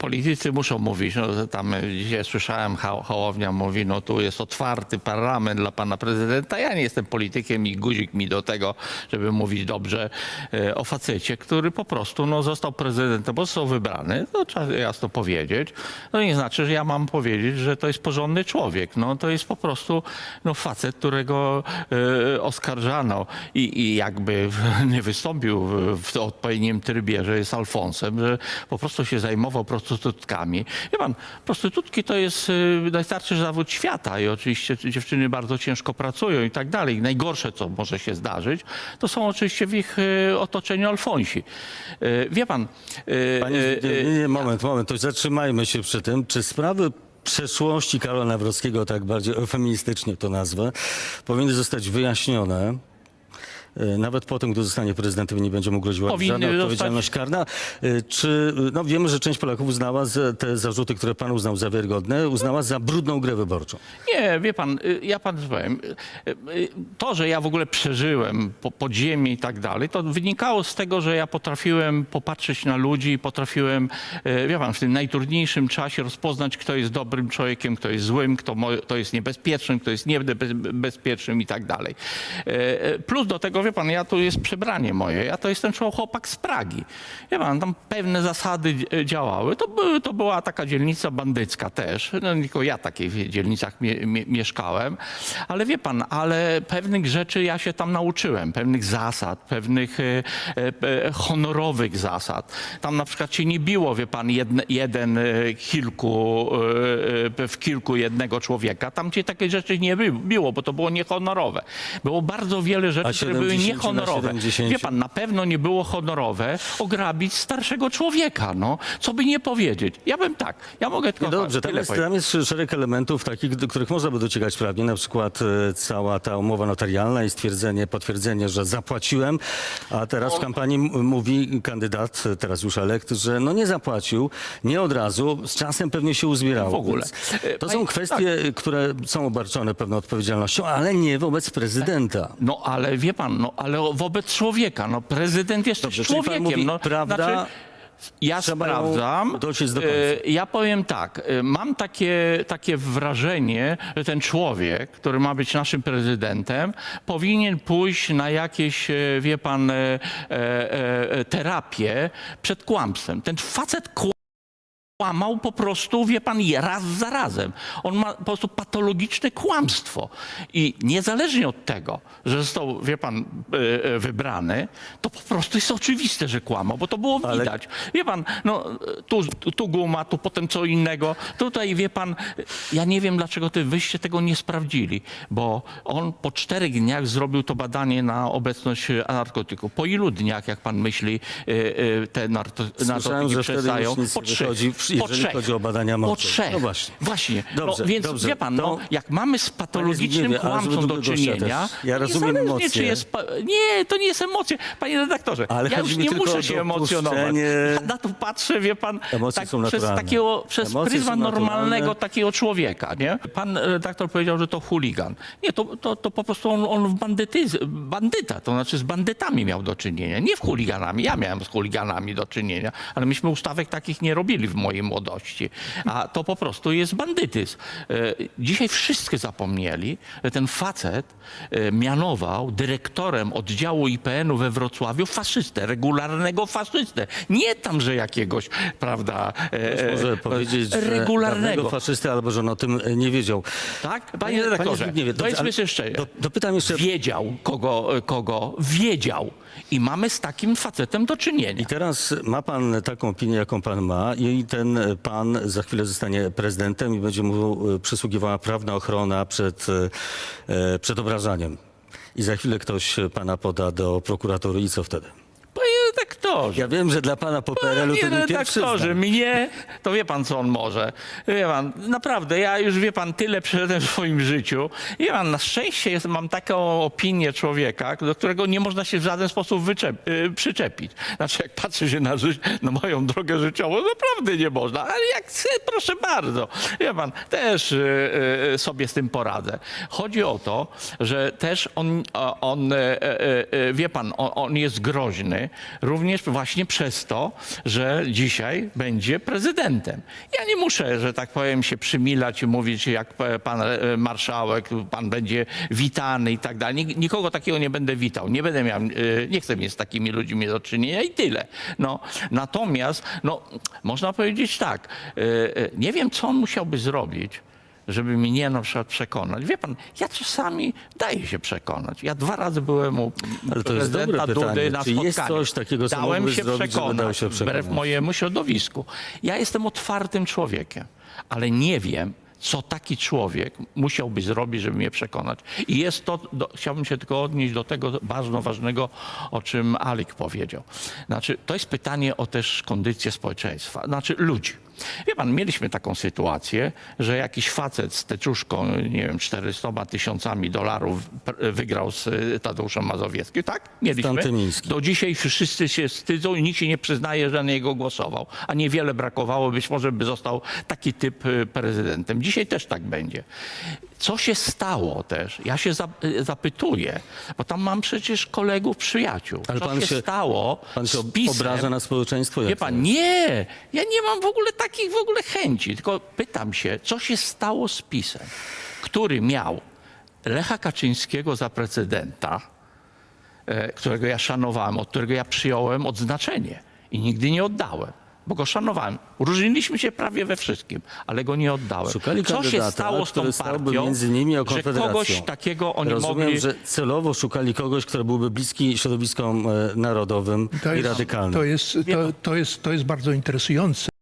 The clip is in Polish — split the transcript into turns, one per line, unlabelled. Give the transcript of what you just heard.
politycy muszą mówić, no tam e, dzisiaj słyszałem, Ho- Hołownia mówi, no tu jest otwarty parlament dla pana prezydenta. Ja nie jestem politykiem i guzik mi do tego, żeby mówić dobrze e, o facecie, który po prostu no, został prezydentem, bo został wybrany, to trzeba jasno powiedzieć. No nie znaczy, że ja mam powiedzieć, że to jest porządny człowiek. No to jest po prostu no, facet, którego e, oskarżano i, i jakby nie wystąpił w, w odpowiednim trybie, że jest Alfonsem, że po prostu się zajmował prostytutkami. Wie pan, prostytutki to jest e, najstarszy zawód świata i oczywiście dziewczyny bardzo ciężko pracują i tak dalej. Najgorsze, co może się zdarzyć, to są oczywiście w ich e, otoczeniu Alfonsi. E, Wie pan...
Panie, nie, nie, nie, moment, moment, to zatrzymajmy się przy tym. Czy sprawy przeszłości Karola Nawrockiego, tak bardziej eufemistycznie to nazwę, powinny zostać wyjaśnione? E, Nawet po tym, gdy zostanie prezydentem nie będzie mu groziła
Powinny
żadna
zostać-
odpowiedzialność karna. E, Czy, no wiemy, że część Polaków uznała za te zarzuty, które pan uznał za wiarygodne, uznała za brudną grę wyborczą.
Nie, wie pan, y, ja pan powiem, y, y, to, że ja w ogóle przeżyłem po, podziemie i tak dalej, to wynikało z tego, że ja potrafiłem popatrzeć na ludzi potrafiłem, y, wie pan, w tym najtrudniejszym czasie rozpoznać, kto jest dobrym człowiekiem, kto jest złym, kto, mo- kto jest niebezpiecznym, kto jest niebezpiecznym i tak dalej. Y, y, Plus do tego, wie pan, ja tu jest przebranie moje, ja to jestem człowiek chłopak z Pragi. Wie pan, tam pewne zasady dzi- działały. To, były, to była taka dzielnica bandycka też. No, tylko ja w takich dzielnicach mie, mie, mieszkałem. Ale wie pan, ale pewnych rzeczy ja się tam nauczyłem. Pewnych zasad, pewnych e, e, e, honorowych zasad. Tam na przykład się nie biło, wie pan, jedne, jeden e, kilku, e, e, w kilku jednego człowieka. Tam cię takie rzeczy nie by- biło, bo to było niehonorowe. Było bardzo wiele rzeczy, które były
70 na
niehonorowe.
70?
Wie pan, na pewno nie było honorowe ograbić starszego człowieka, no. Co by nie powiedzieć. Ja bym tak, ja mogę tylko...
No dobrze, tam
tyle
jest,
powiedzieć.
tam jest szereg elementów takich, do których można by dociekać prawnie, na przykład e, cała ta umowa notarialna i stwierdzenie, potwierdzenie, że zapłaciłem, a teraz w kampanii m- mówi kandydat, e, teraz już elekt, że no nie zapłacił, nie od razu, z czasem pewnie się uzbierało.
W ogóle.
Więc
E,
To
panie-
są kwestie, które są obarczone pewną odpowiedzialnością, ale nie wobec prezydenta.
No ale wie pan, no ale wobec człowieka, no prezydent jest
Dobrze,
też
czyli pan
człowiekiem.
mówi,
no,
prawda,
znaczy, ja
trzeba ją
sprawdzam.
dociec do końca.
E, Ja powiem tak, e, mam takie, takie wrażenie, że ten człowiek, który ma być naszym prezydentem, powinien pójść na jakieś, e, wie pan, e, e, e, terapię przed kłamstwem. Ten facet kłamał. Kłamał po prostu, wie pan, raz za razem. On ma po prostu patologiczne kłamstwo. I niezależnie od tego, że został, wie pan, e, e, wybrany, to po prostu jest oczywiste, że kłamał, bo to było
Ale-
widać. Wie pan, no tu, tu guma, tu potem co innego. Tutaj, wie pan, ja nie wiem, dlaczego ty wyście tego nie sprawdzili, bo on po czterech dniach zrobił to badanie na obecność narkotyków. Po ilu dniach, jak pan myśli, e, te
Słyszałem,
narkotyki
wtedy
przestają? Po trzech. Po
jeżeli
trzech.
chodzi o badania
Po
mocy.
trzech.
No właśnie.
Właśnie.
Dobrze,
no, więc
dobrze.
wie pan,
To-
no, jak mamy z patologicznym
Zbigniewie, ale żeby
kłamcą do
drugiego gościa
czynienia,
też. Ja rozumiem
niezależnie,
emocje.
Czy jest, pa- nie, to nie jest emocje. Panie redaktorze,
Ale
ja
chodzi
już
mi
nie
tylko
muszę
o
się emocjonować.
dopuszczenie-
Ja na to patrzę, wie pan,
Emocje są
przez,
naturalne.
takiego, przez
Emocje
pryzmat
są naturalne.
normalnego takiego człowieka. Nie? Pan redaktor powiedział, że to chuligan. Nie, to, to, to po prostu on, on w bandytyz, bandyta, to znaczy z bandytami miał do czynienia. Nie w chuliganami. Ja miałem z chuliganami do czynienia, ale myśmy ustawek takich nie robili w mojej młodości. A to po prostu jest bandytyzm. E, Dzisiaj wszyscy zapomnieli, że ten facet e, mianował dyrektorem oddziału IPN-u we Wrocławiu faszystę, regularnego faszystę. Nie tam, że jakiegoś, prawda, e,
Może powiedzieć, że
regularnego.
dawnego faszysty, albo że on o tym nie wiedział.
Tak? Panie redaktorze,
Zbigniewie, dobrze,
powiedzmy szczerze.
do- dopytam jeszcze-
Wiedział, kogo, kogo wiedział. I mamy z takim facetem do czynienia.
I teraz ma pan taką opinię, jaką pan ma i ten pan za chwilę zostanie prezydentem i będzie mu e, przysługiwała prawna ochrona przed, e, przed obrażaniem. I za chwilę ktoś pana poda do prokuratury i co wtedy?
Panie redaktorze.
Ja wiem, że dla pana po PRL-u to
Panie
nie pierwszy
redaktorze,
znak.
mnie, to wie pan, co on może. Wie pan, naprawdę, ja już, wie pan, tyle przeszedłem w swoim życiu. Wie pan, na szczęście jest, mam taką opinię człowieka, do którego nie można się w żaden sposób wyczep, y, przyczepić. Znaczy, jak patrzę się na, na moją drogę życiową, naprawdę nie można. Ale jak chcę, proszę bardzo. Wie pan, też y, y, sobie z tym poradzę. Chodzi o to, że też on, on e, e, e, wie pan, on, on jest groźny również również właśnie przez to, że dzisiaj będzie prezydentem. Ja nie muszę, że tak powiem, się przymilać i mówić, jak pan e, marszałek, pan będzie witany i tak dalej. Nik- Nikogo takiego nie będę witał. Nie będę miał, e, nie chcę mieć z takimi ludźmi do czynienia i tyle. No, natomiast, no, można powiedzieć tak, e, nie wiem, co on musiałby zrobić, żeby mnie na przykład przekonać. Wie pan, ja czasami daję się przekonać. Ja dwa razy byłem u
Ale to jest
prezydenta
dobre pytanie.
Dudy na
Czy
spotkaniu.
jest coś takiego, co
Dałem się
zrobić,
przekonać,
dał się
wbrew
przekonać?
mojemu środowisku. Ja jestem otwartym człowiekiem, ale nie wiem, co taki człowiek musiałby zrobić, żeby mnie przekonać. I jest to, do, chciałbym się tylko odnieść do tego bardzo ważnego, o czym Alik powiedział. Znaczy, to jest pytanie o też kondycję społeczeństwa, znaczy ludzi. Wie pan, mieliśmy taką sytuację, że jakiś facet z teczuszką, nie wiem, 400 tysiącami dolarów wygrał z y, Tadeuszem Mazowieckim, tak? Mieliśmy. Do dzisiaj wszyscy się wstydzą i nikt się nie przyznaje, że na niego głosował. A niewiele brakowało, być może by został taki typ y, prezydentem. Dzisiaj też tak będzie. Co się stało też? Ja się y, zapytuję, bo tam mam przecież kolegów, przyjaciół.
Ale
Co
pan
się,
się-
stało
Pan się
z PiSem?
obraża na społeczeństwo?
Wie pan, nie, ja nie mam w ogóle takich w ogóle chęci, tylko pytam się, co się stało z PiSem, który miał Lecha Kaczyńskiego za prezydenta, e, którego ja szanowałem, od którego ja przyjąłem odznaczenie i nigdy nie oddałem. Bo go szanowałem. Różniliśmy się prawie we wszystkim, ale go nie oddałem.
Szukali
Co się stało z tą partią,
między nimi o
że kogoś takiego oni
Rozumiem,
mogli...
że celowo szukali kogoś, kto byłby bliski środowiskom e, narodowym
To
i
jest,
radykalnym.
to jest, to, to jest, to jest bardzo interesujące.